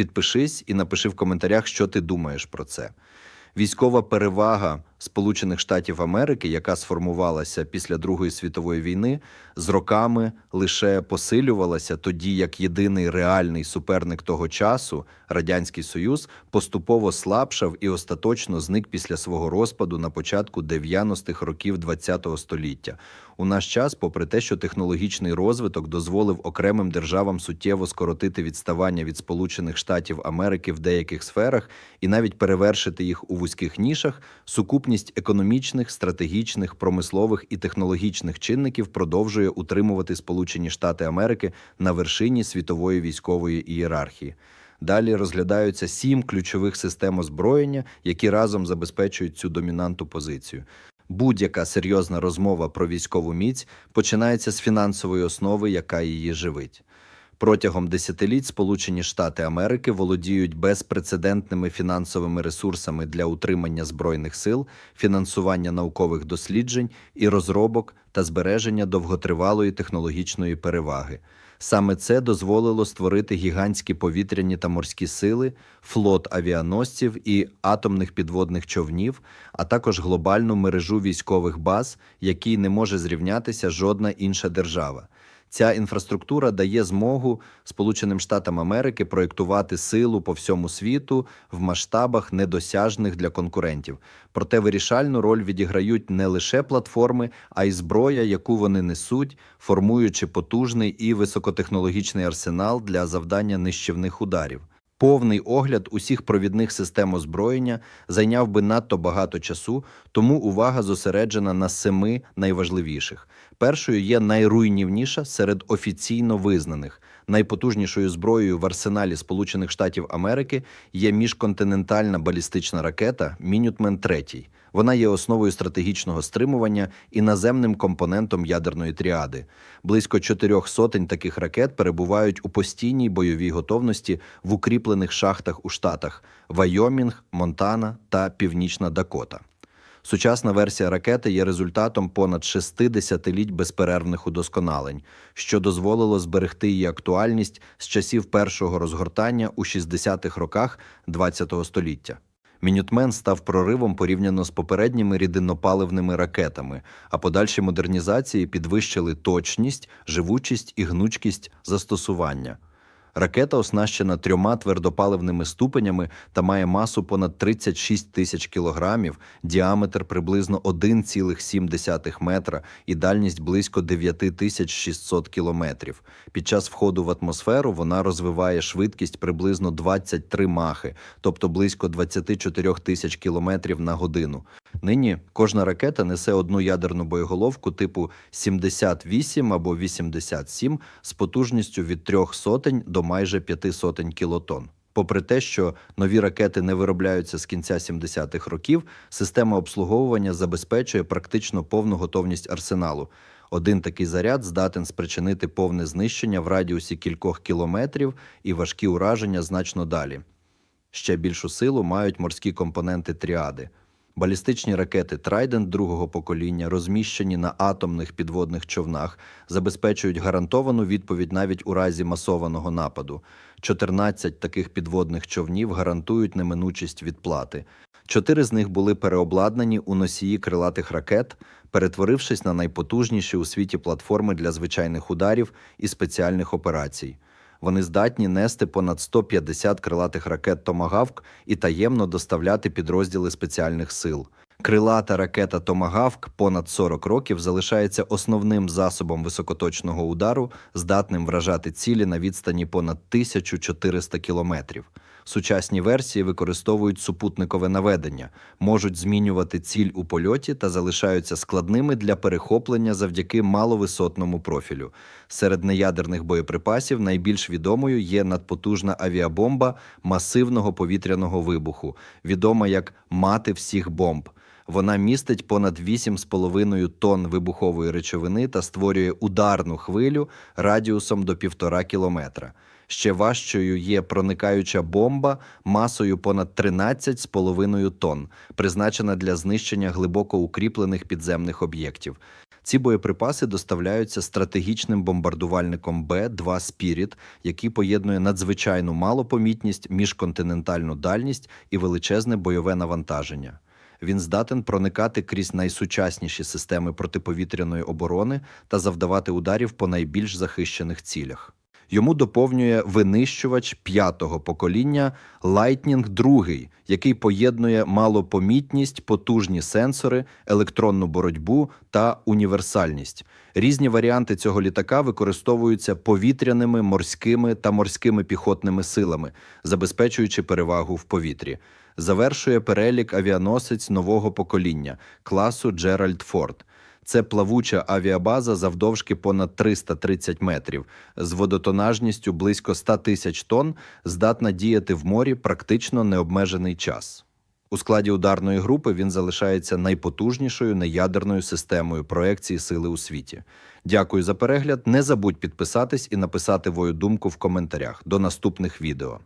Підпишись і напиши в коментарях, що ти думаєш про це. Військова перевага Сполучених Штатів Америки, яка сформувалася після Другої світової війни, з роками лише посилювалася, тоді як єдиний реальний суперник того часу, Радянський Союз, поступово слабшав і остаточно зник після свого розпаду на початку 90-х років ХХ століття. У наш час, попри те, що технологічний розвиток дозволив окремим державам суттєво скоротити відставання від Сполучених Штатів Америки в деяких сферах і навіть перевершити їх у вузьких нішах, сукупність економічних, стратегічних, промислових і технологічних чинників продовжує утримувати Сполучені Штати Америки на вершині світової військової ієрархії. Далі розглядаються сім ключових систем озброєння, які разом забезпечують цю домінанту позицію. Будь-яка серйозна розмова про військову міць починається з фінансової основи, яка її живить. Протягом десятиліть Сполучені Штати Америки володіють безпрецедентними фінансовими ресурсами для утримання збройних сил, фінансування наукових досліджень і розробок та збереження довготривалої технологічної переваги. Саме це дозволило створити гігантські повітряні та морські сили, флот авіаносців і атомних підводних човнів, а також глобальну мережу військових баз, якій не може зрівнятися жодна інша держава. Ця інфраструктура дає змогу Сполученим Штатам Америки проєктувати силу по всьому світу в масштабах недосяжних для конкурентів. Проте вирішальну роль відіграють не лише платформи, а й зброя, яку вони несуть, формуючи потужний і високотехнологічний арсенал для завдання нищівних ударів. Повний огляд усіх провідних систем озброєння зайняв би надто багато часу, тому увага зосереджена на семи найважливіших. Першою є найруйнівніша серед офіційно визнаних. Найпотужнішою зброєю в арсеналі Сполучених Штатів Америки є міжконтинентальна балістична ракета Мінютмен 3 Вона є основою стратегічного стримування і наземним компонентом ядерної тріади. Близько чотирьох сотень таких ракет перебувають у постійній бойовій готовності в укріплених шахтах у штатах Вайомінг, Монтана та Північна Дакота. Сучасна версія ракети є результатом понад шести десятиліть безперервних удосконалень, що дозволило зберегти її актуальність з часів першого розгортання у 60-х роках ХХ століття. Мінютмен став проривом порівняно з попередніми рідинопаливними ракетами, а подальші модернізації підвищили точність, живучість і гнучкість застосування. Ракета оснащена трьома твердопаливними ступенями та має масу понад 36 тисяч кілограмів, діаметр приблизно 1,7 метра і дальність близько 9600 кілометрів. Під час входу в атмосферу вона розвиває швидкість приблизно 23 махи, тобто близько 24 тисяч кілометрів на годину. Нині кожна ракета несе одну ядерну боєголовку типу 78 або 87 з потужністю від трьох сотень до майже п'яти сотень кілотон. Попри те, що нові ракети не виробляються з кінця 70-х років, система обслуговування забезпечує практично повну готовність арсеналу. Один такий заряд здатен спричинити повне знищення в радіусі кількох кілометрів і важкі ураження значно далі. Ще більшу силу мають морські компоненти тріади. Балістичні ракети Трайдент другого покоління, розміщені на атомних підводних човнах, забезпечують гарантовану відповідь навіть у разі масованого нападу. 14 таких підводних човнів гарантують неминучість відплати. Чотири з них були переобладнані у носії крилатих ракет, перетворившись на найпотужніші у світі платформи для звичайних ударів і спеціальних операцій. Вони здатні нести понад 150 крилатих ракет Томагавк і таємно доставляти підрозділи спеціальних сил. Крилата ракета Томагавк понад 40 років залишається основним засобом високоточного удару, здатним вражати цілі на відстані понад 1400 кілометрів. Сучасні версії використовують супутникове наведення, можуть змінювати ціль у польоті та залишаються складними для перехоплення завдяки маловисотному профілю. Серед неядерних боєприпасів найбільш відомою є надпотужна авіабомба масивного повітряного вибуху, відома як мати всіх бомб. Вона містить понад 8,5 тонн вибухової речовини та створює ударну хвилю радіусом до півтора кілометра. Ще важчою є проникаюча бомба масою понад 13,5 тонн, призначена для знищення глибоко укріплених підземних об'єктів. Ці боєприпаси доставляються стратегічним бомбардувальником Б-2 Спіріт, який поєднує надзвичайну малопомітність, міжконтинентальну дальність і величезне бойове навантаження. Він здатен проникати крізь найсучасніші системи протиповітряної оборони та завдавати ударів по найбільш захищених цілях. Йому доповнює винищувач п'ятого покоління Lightning 2, який поєднує малопомітність, потужні сенсори, електронну боротьбу та універсальність. Різні варіанти цього літака використовуються повітряними, морськими та морськими піхотними силами, забезпечуючи перевагу в повітрі. Завершує перелік авіаносець нового покоління класу Джеральд Форд. Це плавуча авіабаза завдовжки понад 330 метрів, з водотонажністю близько 100 тисяч тонн, здатна діяти в морі практично необмежений час. У складі ударної групи він залишається найпотужнішою неядерною системою проекції сили у світі. Дякую за перегляд. Не забудь підписатись і написати свою думку в коментарях. До наступних відео.